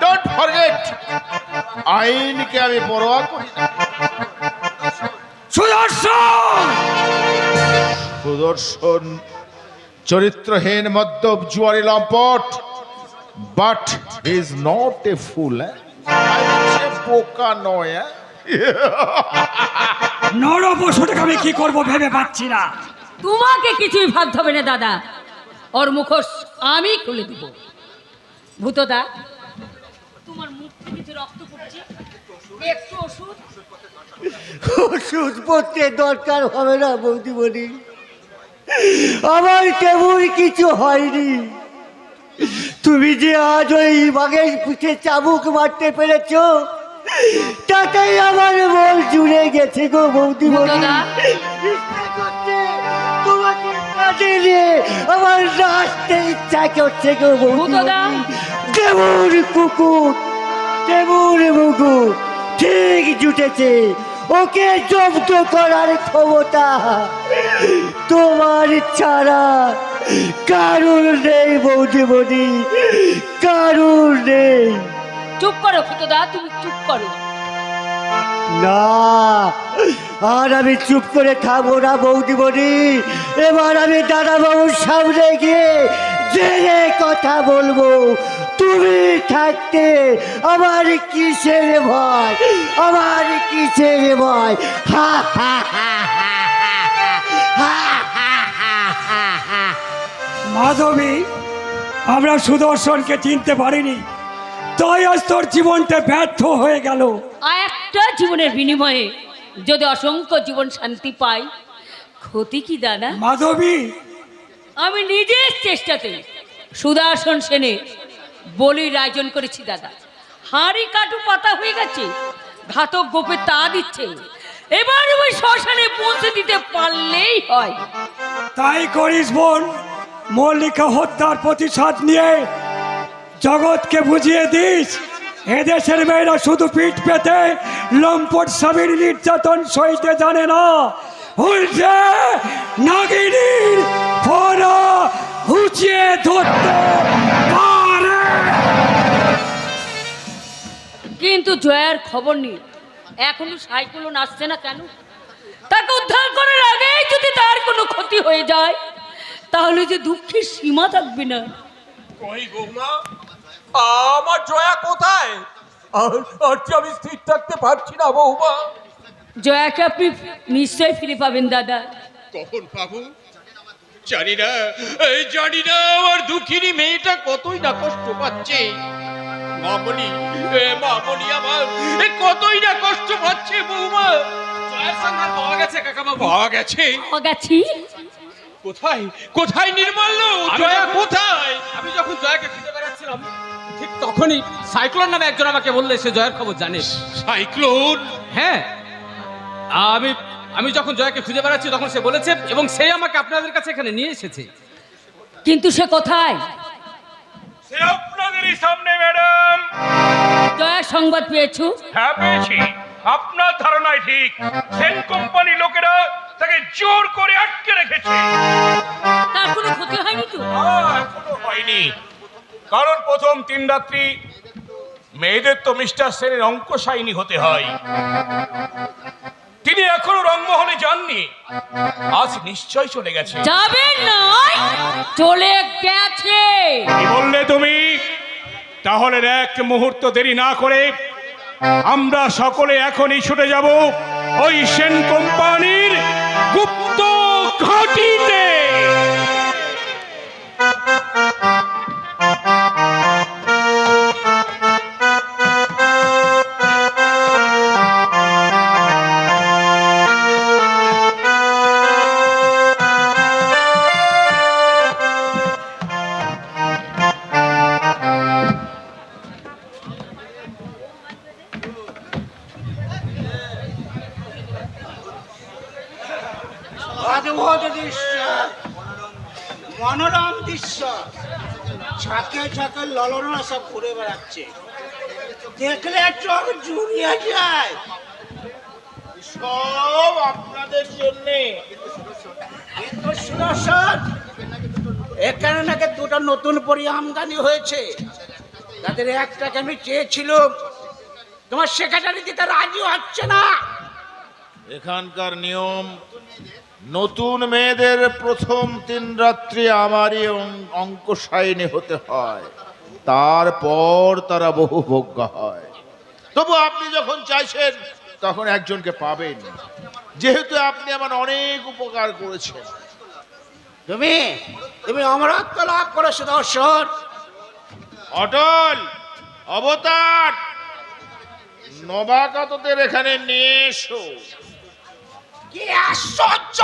Don't forget আইনকে আমি পরোয়া করি না। সুদর্শন! সুদর্শন চরিত্রহীন মদ্যপ জুয়ারি লম্পট but is not a fool বোকা নয়? নরপশুটাকে আমি কি করব ভেবে পাচ্ছি না। তোমাকে কিছুই ভাবতে হবে না দাদা। ওর মুখোশ আমি খুলে দিব। ভূতদা। তোমার মুখ থেকে যে রক্ত পড়ছে একটু ওষুধ? ওষুধ পড়তে দরকার হবে না বৌদিমণি আমার তেমন কিছু হয়নি। তুমি যে আজ ওই বাঘের পিঠে চাবুক মারতে পেরেছ তাতেই আমার মন জুড়ে গেছে গো বৌদিমণি। তোমাকে নিয়ে আমার নাচতে ইচ্ছা করছে। বৌদিমণি তেমন কুকুর তেমন মুকুর ঠিক জুটেছে। ওকে জব্দ করার ক্ষমতা তোমার ছাড়া কারুর নেই বৌদিমণি কারুর নেই। চুপ করো ভূতদা তুমি চুপ করো। না আর আমি চুপ করে থাকব না বৌদিমণি এবার আমি দাদা বাবুর সামনে গিয়ে জেনে কথা বলব তুমি থাকতে আমার কিসের ভয় আমার কিসের ভয় হা হা হা মাধবী আমরা সুদর্শনকে চিনতে পারিনি তাই তোর জীবনটা ব্যর্থ হয়ে গেল একটা জীবনের বিনিময়ে যদি অসংখ্য জীবন শান্তি পাই ক্ষতি কি দাদা? মাধবী! আমি নিজের চেষ্টাতে সুদর্শন সেনে বলির আয়োজন করেছি দাদা। হাঁড়ি কাটু পাতা হয়ে গেছে ঘাতক গোপে তা দিচ্ছে। এবার ওই শ্মশানে পৌঁছে দিতে পারলেই হয়। তাই করিস বোন মল্লিকা হত্যার প্রতিশোধ নিয়ে জগৎকে বুঝিয়ে দিস। এদেশের মেয়েরা শুধু পিঠ পেতে লম্পট স্বামীর নির্যাতন সইতে জানে না। উল্টে নাগিনীর ফোনা হুচিয়ে ধরতে পারে। কিন্তু জয়ার খবর নেই এখনও সাইকেলও আসছে না কেন? তাকে উদ্ধার করার আগেই যদি তার কোনো ক্ষতি হয়ে যায় তাহলে যে দুঃখের সীমা থাকবে না। কই বৌমা? আমার জয়া কোথায়? আর আমি স্থির থাকতে পারছি না বৌমা। জয়াকে আপনি নিশ্চয়ই ফিরে পাবেন দাদা। কখন পাবো? জানি না। এই জানি না আমার দুঃখিনী মেয়েটা কতই না কষ্ট পাচ্ছে। মামনি এ মামনি আমার এ কতই না কষ্ট পাচ্ছে বৌমা। জয়ের সন্ধান পাওয়া গেছে কাকাবাবু? পাওয়া গেছে। ও গেছি? কোথায়? কোথায় নির্মল্য জয়া কোথায়? আমি যখন জয়াকে খুঁজে বেড়াচ্ছিলাম তখনই সাইক্লোন নামে একজন আমাকে বললে সে জয়ের খবর জানে। সাইক্লোন? হ্যাঁ। আমি আমি যখন জয়াকে খুঁজে বেড়াচ্ছি তখন সে বলেছে এবং সে আমাকে আপনাদের কাছে এখানে নিয়ে এসেছে। কিন্তু সে কোথায়? সে আপনাদেরই সামনে ম্যাডাম। জয়ার সংবাদ পেয়েছু? হ্যাঁ পেয়েছি। আপনার ধারণায় ঠিক। সেন কোম্পানি লোকেরা তাকে জোর করে আটকে রেখেছে। তার কোনো ক্ষতি হয়নি তো? আহ, এখনও হয়নি। কারণ প্রথম তিন রাত্রি মেয়েদের তো মিস্টার সেনের অঙ্ক সাইনি হতে হয়। তিনি এখনও রংমহলে যাননি। আজ নিশ্চয় চলে গেছে। যাবে নয় চলে গেছে। কি বললে তুমি? তাহলে এক মুহূর্ত দেরি না করে আমরা সকলে এখনই ছুটে যাব ওই সেন কোম্পানির গুপ্ত ঘাটিতে। দেখলে চোখ জুড়িয়ে যায় সব আপনাদের জন্যে। এখানে নাকি দুটো নতুন পরি আমদানি হয়েছে। তাদের একটাকে আমি চেয়েছিলাম। তোমার সেক্রেটারি দিতে রাজি হচ্ছে না। এখানকার নিয়ম, নতুন মেয়েদের প্রথম তিন রাত্রি আমারই অঙ্ক হতে হয়। তারপর তারা বহু ভোগ্য হয়। তবু আপনি যখন চাইছেন তখন একজনকে পাবেন। যেহেতু আপনি আমার অনেক উপকার করেছেন। তুমি তুমি অমরত্ব লাভ করো সুদর্শন অটল অবতার নবাগতদের এখানে নিয়ে এসো। কি আশ্চর্য!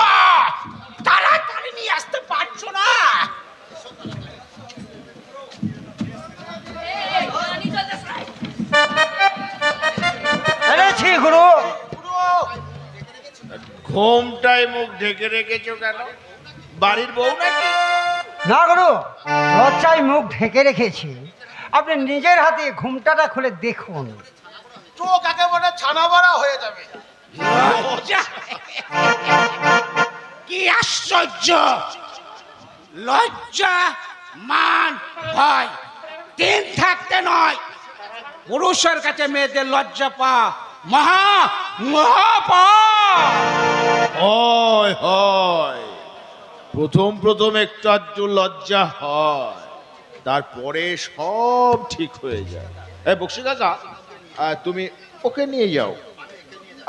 তাড়াতাড়ি নিয়ে আসতে পারছ না? এনেছি গুরু। ঘোমটায় মুখ ঢেকে রেখেছো কেন? বাড়ির বউ নাকি? না গুরু। লজ্জায় মুখ ঢেকে রেখেছি। আপনি নিজের হাতে ঘুমটাটা খুলে দেখুন। চোখ একেবারে ছানা বড়া হয়ে যাবে। কি আশ্চর্য! লজ্জা মান ভয় তিন থাকতে নয়। পুরুষের কাছে মেয়েদের লজ্জা পা। মহা মহা পা। হয় হয়। প্রথম প্রথম একটু আধটু লজ্জা হয়। তারপরে সব ঠিক হয়ে যায়। এই বক্সি কাকা তুমি ওকে নিয়ে যাও।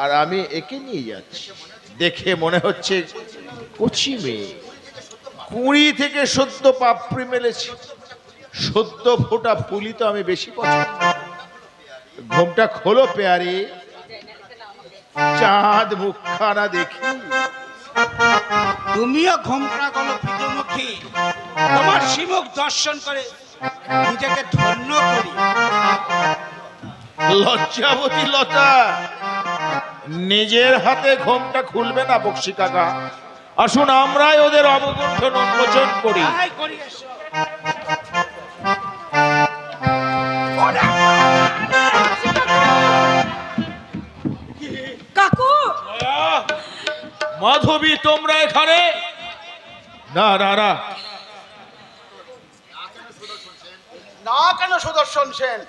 আর আমি একে নিয়ে যাচ্ছি। দেখে মনে হচ্ছে কচি মেয়ে। কুড়ি থেকে সদ্য পাপড়ি মেলেছি। সদ্য ফোটা ফুলি তো আমি বেশি পছন্দ। ঘুমটা খোলো পেয়ারি। চাঁদ মুখখানা দেখি। তুমিও ঘোমটা গল পিতমুখী। তোমার শিমুখ দর্শন করে নিজেকে ধন্য করি। লজ্জাবতী লতা নিজের হাতে ঘোমটা খুলবে না বক্সি কাকা। আসুন আমরাই ওদের অবগুণ্ঠন উন্মোচন করি। মাধবী তোমরা এখানে? না না না। না কেন সুদর্শন সেন?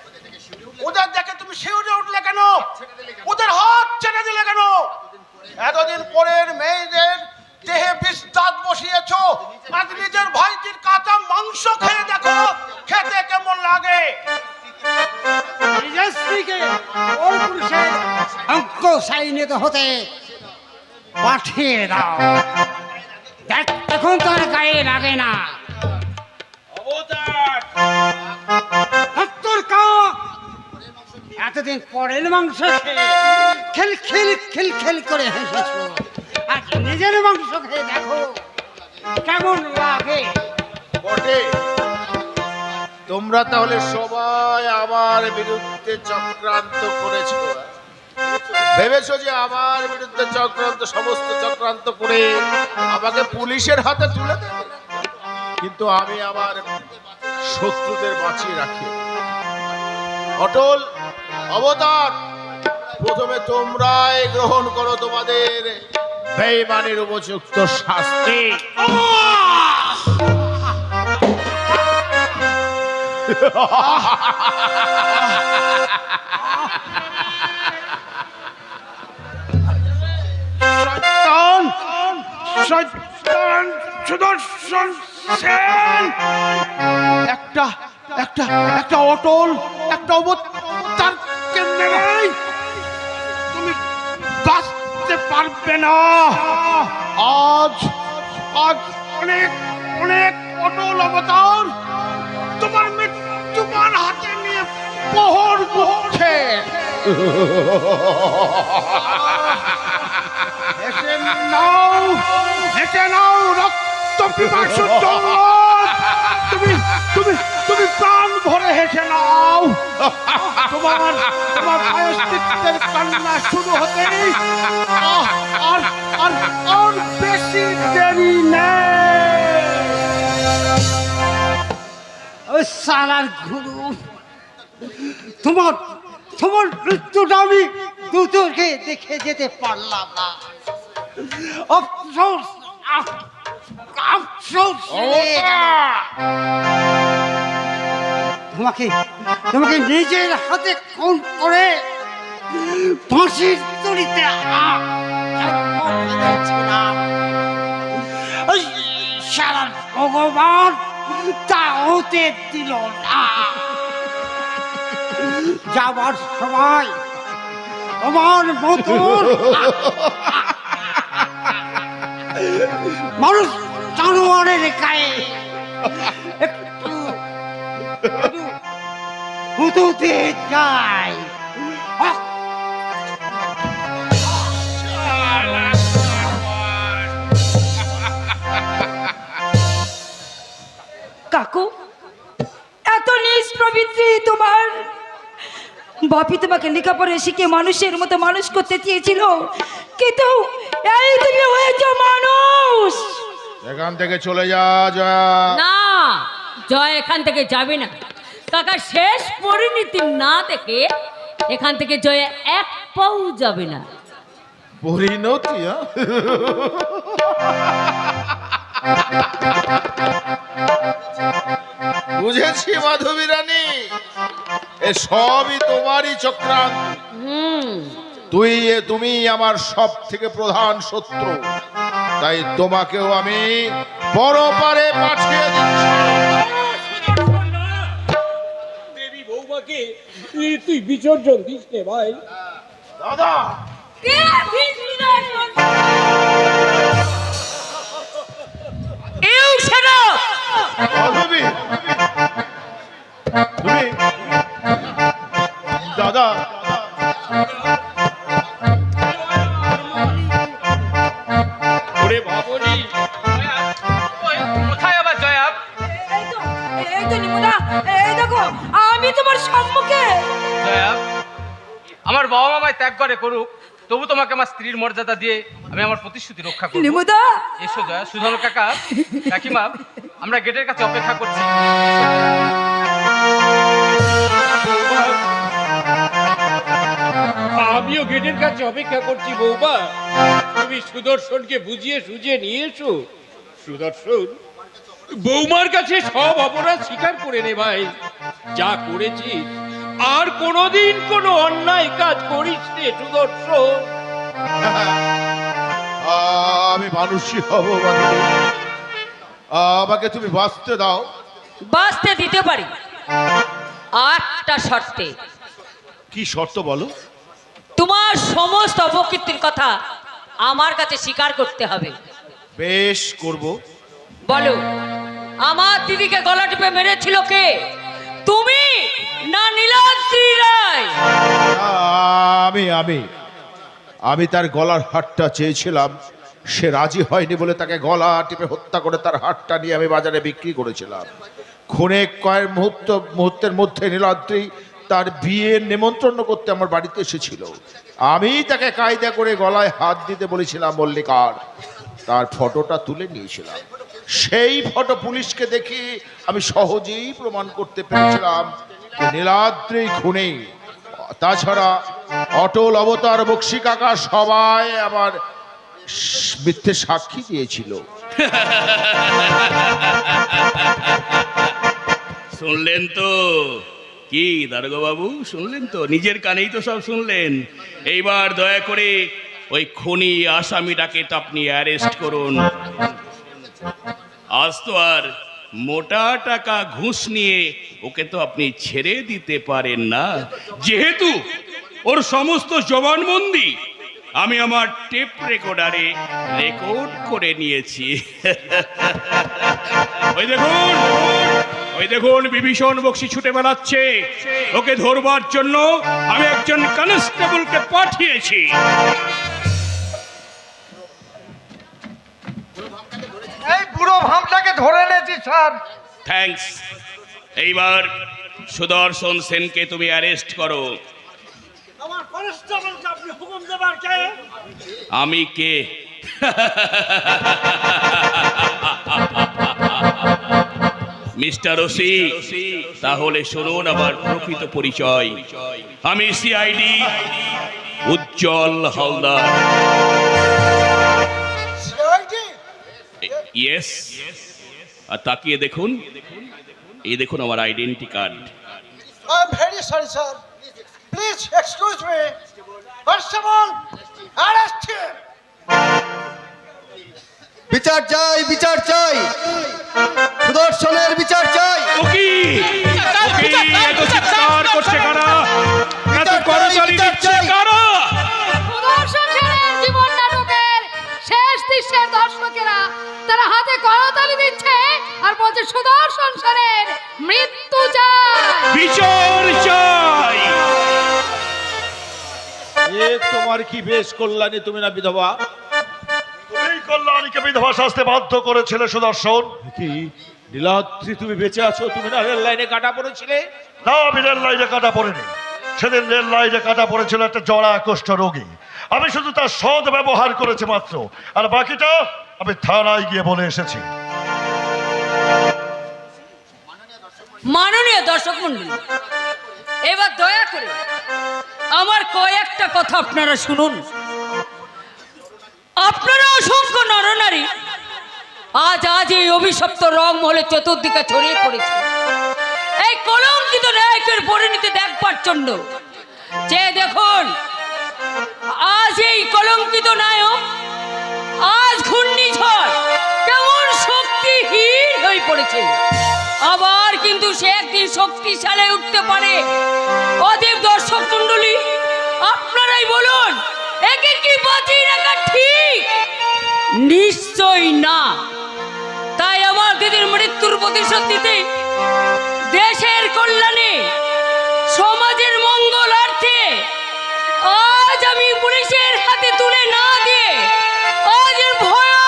ওদের দেখে তুমি শিউরে উঠলে কেন? ওদের হাত ছেড়ে দিলে কেন? এতদিন পরের মেয়েদের দেহে বিষ দাঁত বসিয়েছো। আজ নিজের ভাইটির কাঁচা মাংস খেয়ে দেখো খেতে কেমন লাগে। নিজের স্ত্রীকে ওর পুরুষের অঙ্ক সাইনিত হতে। পাঠিয়ে দাও। দেখ, এখন তোর গায়ে লাগে না। এতদিন পরের মাংস খেল খেল খেল খেল করে হেসেছ। আজ নিজের মাংস খেয়ে দেখো কেমন লাগে। তোমরা তাহলে সবাই আমার বিরুদ্ধে চক্রান্ত করেছ। ভেবেছো যে আমার বিরুদ্ধে চক্রান্ত, সমস্ত চক্রান্ত করে আমাকে পুলিশের হাতে তুলে দেবে? কিন্তু আমি আমার শত্রুদের বাঁচিয়ে রাখি। অটল, অবতার, প্রথমে তোমরাই গ্রহণ করো তোমাদের বেইমানের উপযুক্ত শাস্তি। শয়তান সুদর্শন, সেন। একটা একটা একটা অটল, একটা অবতার কেন্দ্রে নেই। তুমি বাঁচতে পারবে না। আজ আজ অনেক অনেক অটল অবতার তোমার মৃত্যুমান হাতে নিয়ে প্রহর করছে হেসে নাও হেসে নাও রক্ত পিপাসু। তুমি তুমি তুমি প্রাণ ভরে হেসে নাও। তোমার তোমার প্রায়শ্চিত্তের কান্না শুরু হতেই আর আর আর বেশি দেরি নেই। গুরু তোমার তোমার মৃত্যুটা আমি দু চোখে দেখে যেতে পারলাম না। আফসোস তোমাকে তোমাকে নিজের হাতে খুন করে ফাঁসির তরিতে সারা ভগবান তা হতে দিল না। যাবার সময় আমার মতন মানুষ জানোয়ারের গায়ে। একটু হুতুতে যায়। কাকু, এত নিজ প্রবৃত্তি তোমার। বাপি তোমাকে লেখাপড়া শিখে মানুষের মতো মানুষ করতে চেয়েছিল। কিন্তু এই তুমি হয়েছ মানুষ। এখান থেকে চলে যা জয়া। না জয় এখান থেকে যাবে না। কাকা শেষ পরিণতি না দেখে এখান থেকে জয় এক পাও যাবে না। পরিণতি? বুঝেছি মাধবী রানী। এ সবই তোমারই চক্রান্ত। হুম। তুই এ তুমি আমার সব থেকে প্রধান শত্রু। তাই তোমাকেও আমি পরপারে পাঠিয়ে দিচ্ছি। দেবী বৌমাকে তুই বিসর্জন দিস নে ভাই। দাদা! দাদা! বাবা মামায় ত্যাগ করে করুক তবু তোমাকে আমার স্ত্রীর মর্যাদা দিয়ে আমি আমার প্রতিশ্রুতি রক্ষা করব। নিমুদা! এসো জয়া সুধন কাকা কাকিমা আমরা গেটের কাছে অপেক্ষা করছি। আমিও গেটের কাছে অপেক্ষা করছি বৌমা। তুমি সুদর্শনকে বুঝিয়ে সুঝিয়ে নিয়ে এসো। সুদর্শন বৌমার কাছে সব অপরাধ স্বীকার করে নে ভাই। যা করেছিস আর কোনোদিন কোনো অন্যায় কাজ করিস নে সুদর্শন। আমি মানুষই হব মাধবী আমাকে তুমি বাঁচতে দাও। বাঁচতে দিতে পারি। আটটা শর্তে। কি শর্ত বলো? তোমার সমস্ত অপকীর্তির কথা আমার কাছে স্বীকার করতে হবে। বেশ করব। বলো আমার দিদিকে গলা টিপে মেরেছিল কে? তুমি না নীলাদ্রি রায় আমি আমি আমি তার গলার হাটটা চেয়েছিলাম। সে রাজি হয়নি বলে তাকে গলা টিপে হত্যা করে তার হাটটা নিয়ে আমি বাজারে বিক্রি করেছিলাম। খুনে কয়েক মুহূর্ত, মুহূর্তের মধ্যে নীলাদ্রি তার বিয়ের নেমন্ত্রণ করতে আমার বাড়িতে এসেছিল। আমি তাকে কায়দা করে গলায় হাত দিতে বলেছিলাম, মল্লিকার। তার ফটোটা তুলে নিয়েছিলাম। সেই ফটো পুলিশকে দেখি আমি সহজেই প্রমাণ করতে পেরেছিলাম নীলাদ্রি খুনি। তাছাড়া অটল অবতার বক্সি কাকা সবাই আমার মিথ্যে সাক্ষী দিয়েছিল। শুনলেন তো? কি দারোগা বাবু শুনলেন তো? নিজের কানেই তো সব শুনলেন। এইবার দয়া করে ওই খনি আসামিটাকে তো আপনি অ্যারেস্ট করুন। আজ তো আর মোটা টাকা ঘুষ নিয়ে ওকে তো আপনি ছেড়ে দিতে পারেন না। যেহেতু ওর সমস্ত জবানবন্দি আমি আমার টেপ রেকর্ডারে রেকর্ড করে নিয়েছি। ওই দেখুন ওই দেখুন, বিভীষণ বক্সি ছুটে বেড়াচ্ছে। ওকে ধরবার জন্য আমি একজন কনস্টেবলকে পাঠিয়েছি। ভামটাকে ধরে এনেছি স্যার। থ্যাঙ্কস এইবার সুদর্শন সেনকে তুমি অ্যারেস্ট করো। আমার কনস্টেবলকে আপনি হুকুম দেবার কে? আমি কে? মিস্টার ওসি তাহলে শুনুন আমার প্রকৃত পরিচয়। আমি সিআইডি উজ্জ্বল হালদার। ইয়েস আর তাকিয়ে দেখুন এই দেখুন আমার identity card I am very sorry sir please excuse me constable arrest বিচার চাই বিচার চাই। সুদর্শনের বিচার চাই। উকি উকি এত চিৎকার করছে কারা? এত করতালি দৃশ্যের দর্শকেরা তারা হাতে করতালি দিচ্ছে আর বলছে সুদর্শন সেনের মৃত্যু চাই। এ তোমার কি বেশ কল্যাণী তুমি না বিধবা? তুমি কল্যাণীকে বিধবা শাস্তে বাধ্য করেছিলে সুদর্শন। কি? নীলাদ্রি তুমি বেঁচে আছো? তুমি না রেল লাইনে কাটা পড়েছিলে? না আমি রেল লাইনে কাটা পড়েনি। সেদিন রেল লাইনে কাটা পড়েছিল একটা জড়া কুষ্ঠ রোগী। আমি শুধু তার সদ ব্যবহার করেছি মাত্র। আর বাকিটা আমি থানায় গিয়ে বলে এসেছি। মাননীয় দর্শক মন্ডলী এবার দয়া করে আমার কয়েকটা কথা আপনারা শুনুন। আপনারা অসংখ্য নরনারী আজ আজ এই অভিশপ্ত রং মহলে চতুর্দিকে ছড়িয়ে পড়েছে। এই কলঙ্কিত নায়কের পরিণতি দেখবার জন্য যে দেখুন আজ এই কলঙ্কিত নায়ক, আজ ঘূর্ণিঝড় কেমন শক্তিহীন হয়ে পড়েছে। আবার কিন্তু সে একদিন শক্তিশালী উঠতে পারে। অদেব দর্শক মন্ডলী আপনারাই বলুন, একে কি বাঁচিয়ে রাখা ঠিক? নিশ্চয় না। তাই আমার দিদির মৃত্যুর প্রতিশোধ দিতে দেশের কল্যাণে, সমাজের মঙ্গলার্থে আজ আমি পুলিশের হাতে তুলে না দিয়ে আজ ভয়ানক